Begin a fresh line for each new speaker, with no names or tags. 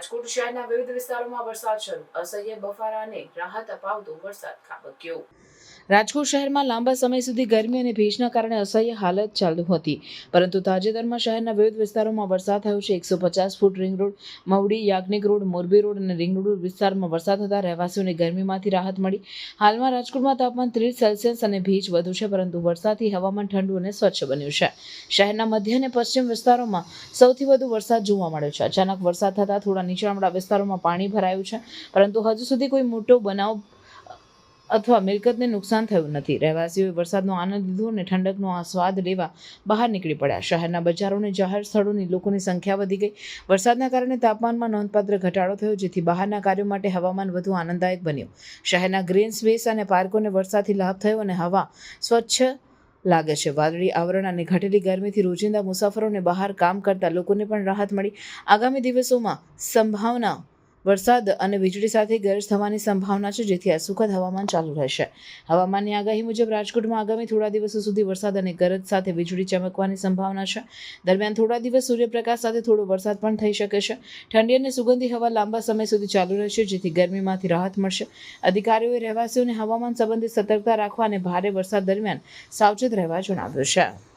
રાજકોટ શહેરના વિવિધ વિસ્તારોમાં વરસાદ શરૂ. અસહ્ય બફારાને રાહત અપાવતો વરસાદ ખાબક્યો. રાજકોટ શહેરમાં લાંબા સમય સુધી ગરમી અને ભેજના કારણે અસહ્ય હાલત ચાલુ હતી. પરંતુ તાજેતરમાં શહેરના વિવિધ વિસ્તારોમાં વરસાદ થયો છે. એકસો પચાસ foot ring road Mavdi Yagnik road, Morbi road અને રિંગ રોડ વિસ્તારમાં વરસાદ થતાં રહેવાસીઓને ગરમીમાંથી રાહત મળી. હાલમાં રાજકોટમાં તાપમાન ત્રીસ સેલ્સિયસ અને ભેજ વધુ છે, પરંતુ વરસાદથી હવામાન ઠંડુ અને સ્વચ્છ બન્યું છે. શહેરના મધ્ય અને પશ્ચિમ વિસ્તારોમાં સૌથી વધુ વરસાદ જોવા મળ્યો છે. અચાનક વરસાદ થતાં થોડા નીચાણવાળા વિસ્તારોમાં પાણી ભરાયું છે. પરંતુ હજુ સુધી કોઈ મોટો બનાવ અથવા મિલકતને નુકસાન થયું નથી. રહેવાસીઓએ વરસાદનો આનંદ લીધો અને ઠંડકનો આ સ્વાદ લેવા બહાર નીકળી પડ્યા. શહેરના બજારો અને જાહેર સ્થળોની લોકોની સંખ્યા વધી ગઈ. વરસાદના કારણે તાપમાનમાં નોંધપાત્ર ઘટાડો થયો, જેથી બહારના કાર્યો માટે હવામાન વધુ આનંદદાયક બન્યું. શહેરના ગ્રીન સ્પેસ અને પાર્કોને વરસાદથી લાભ થયો અને હવા સ્વચ્છ લાગે છે. વાદળી આવરણ અને ઘટેલી ગરમીથી રોજિંદા મુસાફરોને બહાર કામ કરતા લોકોને પણ રાહત મળી. આગામી દિવસોમાં સંભાવના વરસાદ અને વીજળી સાથે ગરજ થવાની સંભાવના છે, જેથી આ સુખદ હવામાન ચાલુ રહેશે. હવામાનની આગાહી મુજબ રાજકોટમાં આગામી થોડા દિવસો સુધી વરસાદ અને ગરજ સાથે વીજળી ચમકવાની સંભાવના છે. દરમિયાન થોડા દિવસ સૂર્યપ્રકાશ સાથે થોડો વરસાદ પણ થઈ શકે છે. ઠંડી અને સુગંધી હવા લાંબા સમય સુધી ચાલુ રહેશે, જેથી ગરમીમાંથી રાહત મળશે. અધિકારીઓએ રહેવાસીઓને હવામાન સંબંધિત સતર્કતા રાખવા અને ભારે વરસાદ દરમિયાન સાવચેત રહેવા જણાવ્યું છે.